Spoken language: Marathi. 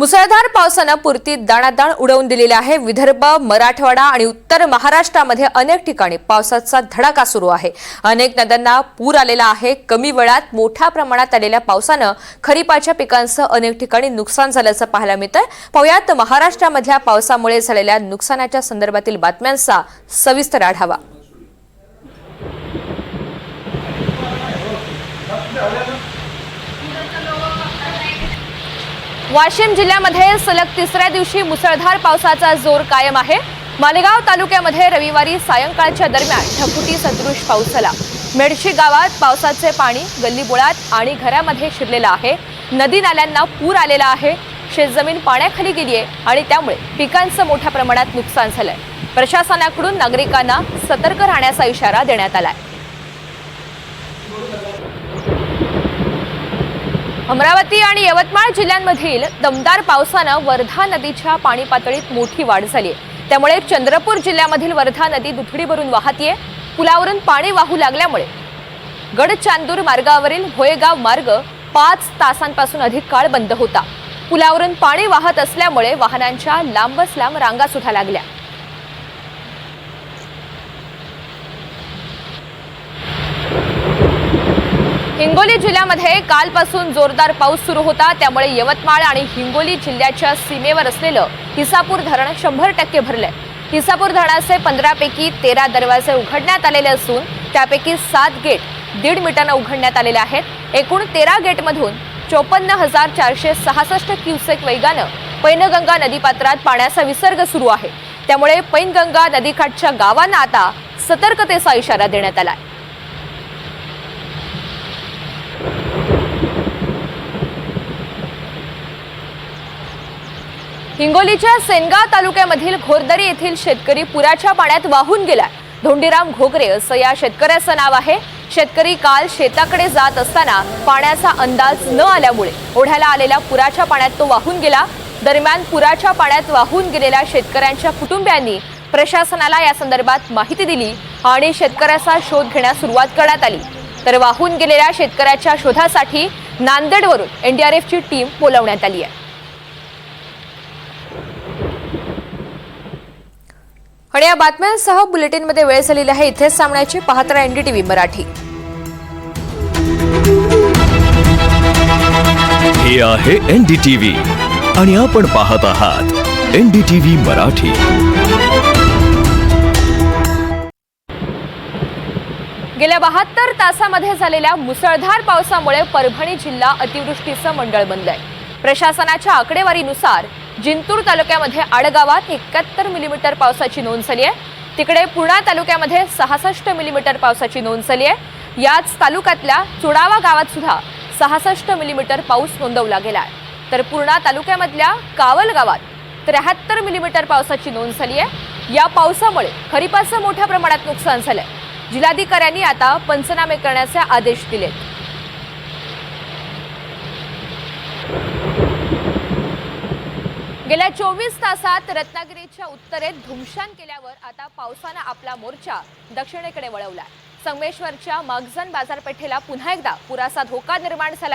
मुसळधार पावसानं पुरती दाणादाण उडवून दिलेली आहे. विदर्भ मराठवाडा आणि उत्तर महाराष्ट्रामध्ये अनेक ठिकाणी पावसाचा धडाका सुरू आहे. अनेक नद्यांना पूर आलेला आहे. कमी वेळात मोठ्या प्रमाणात आलेल्या पावसानं खरीपाच्या पिकांचं अनेक ठिकाणी नुकसान झाल्याचं पाहायला मिळतंय. पाहुयात महाराष्ट्रामधल्या पावसामुळे झालेल्या नुकसानाच्या संदर्भातील बातम्यांचा सविस्तर आढावा. वाशिम जिल्ह्यामध्ये सलग तिसऱ्या दिवशी मुसळधार पावसाचा जोर कायम आहे. मालेगाव तालुक्यामध्ये रविवारी सायंकाळच्या दरम्यान ढकुटी सदृश पाऊस झाला मेडशी गावात पावसाचे पाणी गल्लीबोळात आणि घरामध्ये शिरलेलं आहे. नदी नाल्यांना पूर आलेला आहे. शेतजमीन पाण्याखाली गेली आहे आणि त्यामुळे पिकांचं मोठ्या प्रमाणात नुकसान झालंय. प्रशासनाकडून नागरिकांना सतर्क राहण्याचा इशारा देण्यात आला आहे अमरावती आणि यवतमाळ जिल्ह्यांमधील दमदार पावसानं वर्धा नदीच्या पाणी पातळीत मोठी वाढ झाली. त्यामुळे चंद्रपूर जिल्ह्यामधील वर्धा नदी दुथडी भरून वाहतीये. पुलावरून पाणी वाहू लागल्यामुळे गडचांदूर मार्गावरील होयगाव मार्ग पाच तासांपासून अधिक काळ बंद होता. पुलावरून पाणी वाहत असल्यामुळे वाहनांच्या लांबच लांब रांगा सुद्धा लागल्या. हिंगोली जिल्ह्यामध्ये कालपासून जोरदार पाऊस सुरू होता. त्यामुळे यवतमाळ आणि हिंगोली जिल्ह्याच्या सीमेवर असलेलं हिसापूर धरण शंभर टक्के भरलंय. हिसापूर धरणाचे पंधरापैकी तेरा दरवाजे उघडण्यात आलेले असून त्यापैकी सात गेट दीड मीटरनं उघडण्यात आलेले आहेत. एकूण तेरा गेटमधून चोपन्न हजार चारशे सहासष्ट क्युसेक वेगानं पैनगंगा नदीपात्रात पाण्याचा विसर्ग सुरू आहे. त्यामुळे पैनगंगा नदीकाठच्या गावांना आता सतर्कतेचा इशारा देण्यात आला आहे हिंगोलीच्या सेनगाव तालुक्यामधील घोरदरी येथील शेतकरी पुराच्या पाण्यात वाहून गेलाय. धोंडीराम घोगरे असं या शेतकऱ्याचं नाव आहे. शेतकरी काल शेताकडे जात असताना पाण्याचा अंदाज न आल्यामुळे ओढ्याला आलेल्या पुराच्या पाण्यात तो वाहून गेला. दरम्यान पुराच्या पाण्यात वाहून गेलेल्या शेतकऱ्यांच्या कुटुंबियांनी प्रशासनाला या संदर्भात माहिती दिली आणि शेतकऱ्याचा शोध घेण्यास सुरुवात करण्यात आली. तर वाहून गेलेल्या शेतकऱ्याच्या शोधासाठी नांदेडवरून एनडीआरएफची टीम बोलवण्यात आली आहे. आणि या बातम्यांसह बुलेटिनमध्ये वेळ झालेली आहे. इथेच सामन्याची पाहत राहा एनडीटीव्ही मराठी. हे आहे एनडीटीव्ही आणि आपण पाहत आहात एनडीटीव्ही मराठी. गेल्या बहात्तर तासामध्ये झालेल्या मुसळधार पावसामुळे परभणी जिल्हा अतिवृष्टीचं मंडळ बनलंय. प्रशासनाच्या आकडेवारीनुसार जिंतूर तालुक्यामध्ये आडगावात एकाहत्तर मिलीमीटर पावसाची नोंद झाली आहे. तिकडे पूर्णा तालुक्यामध्ये सहासष्ट मिलीमीटर पावसाची नोंद झाली आहे. याच तालुक्यातल्या चुडावा गावात सुद्धा सहासष्ट मिलीमीटर पाऊस नोंदवला गेला आहे. तर पूर्णा तालुक्यामधल्या कावल गावात त्र्याहत्तर मिलीमीटर पावसाची नोंद झाली आहे. या पावसामुळे खरीपाचं मोठ्या प्रमाणात नुकसान झालंय. जिल्हाधिकाऱ्यांनी आता पंचनामे करण्याचे आदेश दिलेत. गेल्या चोवीस तासात रत्नागिरीच्या उत्तरेत धुमशान केल्यावर आता पावसानं आपला मोर्चा दक्षिणेकडे वळवलाय. संगमेश्वरच्या मगजन बाजारपेठेला पुन्हा एकदा पुराचा धोका निर्माण झाला.